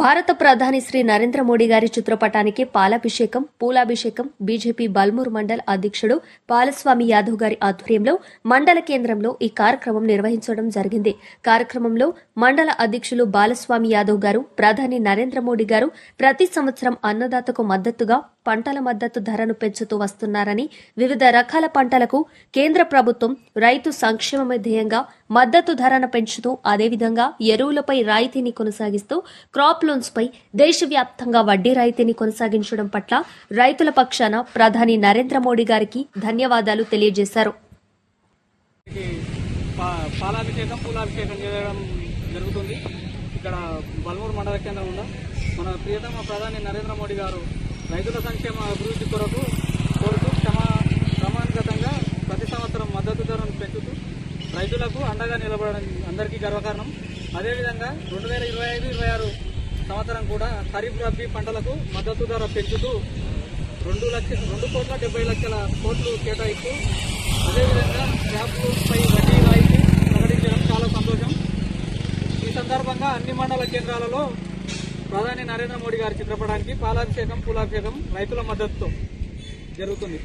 భారత ప్రధాని శ్రీ నరేంద్ర మోడీ గారి చిత్రపటానికి పాలాభిషేకం పూలాభిషేకం బీజేపీ బల్మూర్ మండల్ అధ్యక్షుడు పాలస్వామి యాదవ్ గారి ఆధ్వర్యంలో మండల కేంద్రంలో ఈ కార్యక్రమం నిర్వహించడం జరిగింది. కార్యక్రమంలో మండల అధ్యక్షులు బాలస్వామి యాదవ్ గారు ప్రధాని నరేంద్ర మోడీ గారు ప్రతి సంవత్సరం అన్నదాతకు మద్దతుగా పంటల మద్దతు ధరను పెంచుతూ వస్తున్నారని వివిధ రకాల పంటలకు కేంద్ర ప్రభుత్వం రైతు సంక్షేమ ధ్యేయంగా మద్దతు ధరను పెంచుతూ అదేవిధంగా ఎరువులపై రాయితీని కొనసాగిస్తూ క్రాప్ లోన్స్పై దేశవ్యాప్తంగా వడ్డీ రాయితీని కొనసాగించడం పట్ల రైతుల పక్షాన ప్రధాని నరేంద్ర మోడీ గారికి ధన్యవాదాలు తెలియజేశారు. పాలాభిషేకం పూలాభిషేకం చేయడం జరుగుతుంది. ఇక్కడ బల్మూరు మండల కేంద్రం ఉన్న మన ప్రియతమ ప్రధాని నరేంద్ర మోడీ గారు రైతుల సంక్షేమ అభివృద్ధి కొరకు కోరుతూ క్షమా క్రమానుగతంగా ప్రతి సంవత్సరం మద్దతు ధరను పెంచుతూ రైతులకు అండగా నిలబడడం అందరికీ గర్వకారణం. అదేవిధంగా రెండు వేల ఇరవై ఐదు ఇరవై ఆరు సంవత్సరం కూడా ఖరీఫ్ రబ్బీ పంటలకు మద్దతు ధర పెంచుతూ రెండు లక్ష రెండు కోట్ల డెబ్బై లక్షల కోట్లు కేటాయిస్తూ అదేవిధంగా క్యాప్లపై వడ్డీ రాయితీ ప్రకటించడం చాలా సంతోషం. ఈ సందర్భంగా అన్ని మండల కేంద్రాలలో ప్రధాని నరేంద్ర మోడీ గారి చిత్రపటానికి పాలాభిషేకం పూలాభిషేకం రైతుల మద్దతుతో జరుగుతుంది.